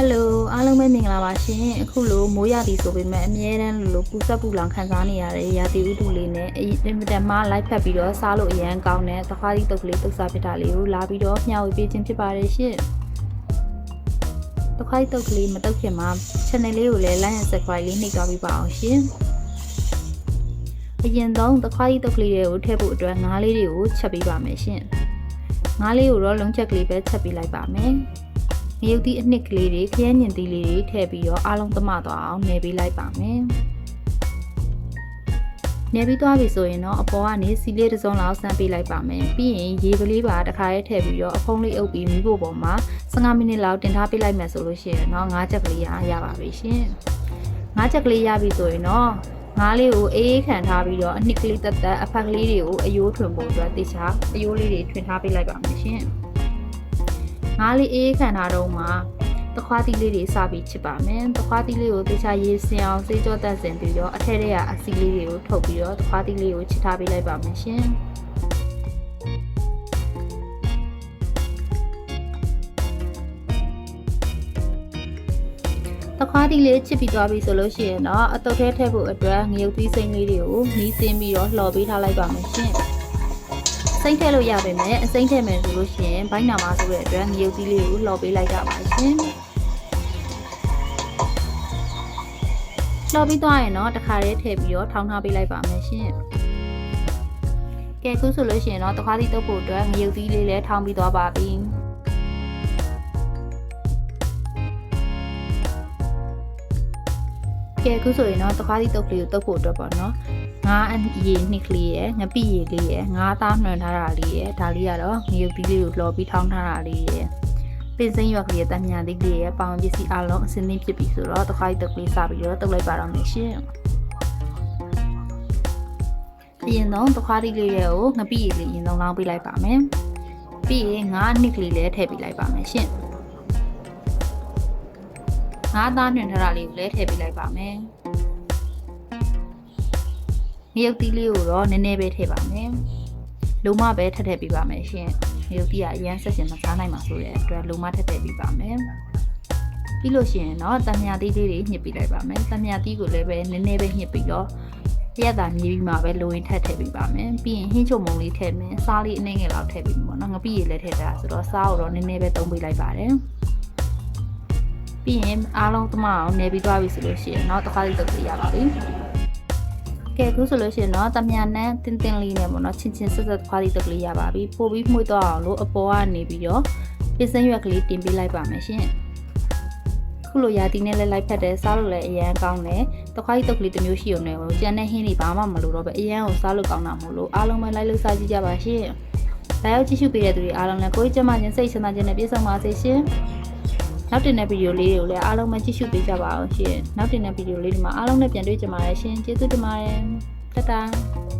ဟယ်လိုအားလုံးပဲမင်္ဂလာပါရှင်အခုလိုမိုးရသည်ဆိုပေမဲ့အမြဲတမ်းလိုလိုပူဆက်ပူလောင်ခံစားနေရတဲ့ရာသီဥတုလေးနဲ့အင်မတန်မှလိုက်ဖက်ပြီးတော့စားလို့အရန်ကောင်းတဲ့သခွားသီးတုပ်ကလေးတုပ်စားဖြစ်တာလေးကိုလာပြီးတော့မျှဝေပေးခြင်းဖြစ်ပါတယ်ရှင်သခွားသီးတုပ်ကလေးမတုပ်ခင်မှာ channel လေးကိုလည်း like and subscribe လေးနှိပ်သွားပေးပါအောင်ရှင်အရင်ဆုံးသခွားသီးတုပ်ကလေးတွေကိုထည့်ဖို့အတွက်ငါးလေးတွေကိုချက်ပေးပါမယ်ရှင်ငါးလေးကိုတော့လုံးချက်ကလေးပဲချက်ပေးလိုက်ပါမယ် ငရုတ်သီးအနှစ်ကလေးတွေခရမ်းညင်သီးလေးတွေထည့်ပြီးတော့အားလုံးသမသွားအောင်နေပေးလိုက်ပါမယ်နေပြီးသွားပြီဆိုရင်တော့အပေါ်ကနေစီလေးတစ်စုံလောက်ဆန်းပေးလိုက်ပါမယ်ပြီးရင်ရေကလေးပါတစ်ခါရဲထည့်ပြီးတော့အဖုံးလေးအုပ်ပြီးမိဖို့ပေါ်မှာ15မိနစ်လောက်တင်ထားပေးလိုက်မယ်ဆိုလို့ရှိရင်တော့၅ချက်ကလေးရရပါပြီရှင်၅ချက်ကလေးရပြီဆိုရင်တော့ငါးလေးကိုအေးအေးခံထားပြီးတော့အနှစ်ကလေးတက်တက်အဖက်ကလေးတွေကိုအယိုးထွင်ဖို့အတွက်တေချာအယိုးလေးတွေထွင်ထားပေးလိုက်ပါမယ်ရှင် ငါးလေးအေးအေးခံထားတော့မှတခွားသီးလေးတွေစပြီးချစ်ပါမယ်တခွားသီးလေးကိုတေချာရေးစင်အောင်စေးကြောတက်စင်ပြီးတော့အထက်ထဲကအစီလေးတွေကိုထုတ်ပြီးတော့တခွားသီးလေးကိုချစ်ထားပေးလိုက်ပါမယ်ရှင်တခွားသီးလေးချစ်ပြီးသွားပြီဆိုလို့ရှိရင်တော့အတုပ်ထဲထည့်ဖို့အတွက်ငရုတ်သီးစိမ့်လေးတွေကိုမီးစင်းပြီးတော့လှော်ပေးထားလိုက်ပါမယ်ရှင် စိမ့်ထည့်လို့ရပါမယ်အစိမ့်ထည့်မယ်ဆိုလို့ရှိရင်ဘိုင်းနာမဆိုတဲ့အတွက်ငရုတ်သီးလေးကိုလှော်ပေးလိုက်ကြပါရှင်လှော်ပြီးသွားရင်တော့တခါတည်းထည့်ပြီးတော့ထောင်းထားပေးလိုက်ပါမယ်ရှင်ကဲခုဆိုလို့ရှိရင်တော့တခါးသီးတုပ်ဖို့အတွက်ငရုတ်သီးလေးလည်းထောင်းပြီးသွားပါပြီ ကဲအခုဆိုရင်တော့တခွားသီးတုပ်ကလေးကိုတုပ်ဖို့အတွက်ပေါ့နော်ငါးအရေနှစ်ကလေးရယ်ငပိရေလေးရယ်ငါးသားနှွန်ထားတာလေးရယ်ဒါလေးကတော့ငရုတ်သီးလေးကိုလော်ပြီးထောင်းထားတာလေးရယ်ပင်စိမ်းရွက်ကလေးတမ်းမြန်သီးလေးရယ်ပေါင်ပစ္စည်းအလုံးအစင်းသင်းဖြစ်ပြီဆိုတော့တခွားသီးတုပ်ကလေးစပြီးတော့တုပ်လိုက်ပါတော့မယ်ရှင်အရင်ဆုံးတခွားသီးလေးတွေကိုငပိရေလေးအရင်ဆုံးလောင်းပေးလိုက်ပါမယ်ပြီးရင်ငါးနှစ်ကလေးလည်းထည့်ပေးလိုက်ပါမယ်ရှင် ငါးသားညွှန်ထားတာလေးကိုလည်းထည့်ပေးလိုက်ပါမယ်။မြုပ်သီးလေးကိုတော့နည်းနည်းပဲထည့်ပါမယ်။လုံမပဲထည့်ထည့်ပေးပါမယ်ရှင်။မြုပ်သီးကအရန်ဆက်ရှင်မစားနိုင်ပါဆိုတဲ့အတွက်လုံမထည့်ထည့်ပေးပါမယ်။ပြီးလို့ရှိရင်တော့တံမြာသီးလေးတွေညှစ်ပေးလိုက်ပါမယ်။တံမြာသီးကိုလည်းပဲနည်းနည်းပဲညှစ်ပြီးတော့ရက်တာမြေးပြီးမှပဲလိုရင်ထည့်ထည့်ပေးပါမယ်။ပြီးရင်ဟင်းချုံမုံလေးထည့်မယ်။စားလေးအနည်းငယ်လောက်ထည့်ပေးမယ်ပေါ့နော်။ငပိရည်လည်းထည့်ထားဆိုတော့စားကိုတော့နည်းနည်းပဲသုံးပေးလိုက်ပါတယ်။ ပြီးရင်အားလုံးသမအောင်နေပြီးသွားပြီဆိုလို့ရှိရင်တော့တစ်ခါလေးတုတ်ပြရပါပြီ။ကဲခုဆိုလို့ရှိရင်တော့တမြန်နန်းတင်းတင်းလေးနဲ့ပေါ့နော်ချင်းချင်းဆက်ဆက်တစ်ခါလေးတုတ်လေးရပါပြီ။ပို့ပြီးမှုှသွားအောင်လို့အပေါ်ကနေပြီးတော့ပစ္စည်းရွက်ကလေးတင်ပေးလိုက်ပါမယ်ရှင်။ခုလိုရာသီနဲ့လည်းလိုက်ဖက်တယ်စားလို့လည်းအရန်ကောင်းတယ်။တစ်ခါလေးတုတ်ကလေးတစ်မျိုးရှိုံနဲ့ကိုကျန်တဲ့ဟင်းတွေဘာမှမလိုတော့ပဲအရန်ကိုစားလို့ကောင်းတာမို့လို့အားလုံးပဲလိုက်လို့စားကြည့်ကြပါရှင်။လာရောက်ကြည့်ရှုပေးတဲ့သူတွေအားလုံးလည်းကိုယ်ကျမချင်းစိတ်ချမ်းသာခြင်းနဲ့ပြည့်စုံပါစေရှင်။ နောက်တင်တဲ့ဗီဒီယိုလေးတွေကိုလည်းအားလုံးပဲကြည့်ရှုပေးကြပါအောင်ရှင်နောက်တင်တဲ့ဗီဒီယိုလေးဒီမှာအားလုံးနဲ့ပြန်တွေ့ကြပါရရှင်ကျေးဇူးတင်ပါတယ်တတား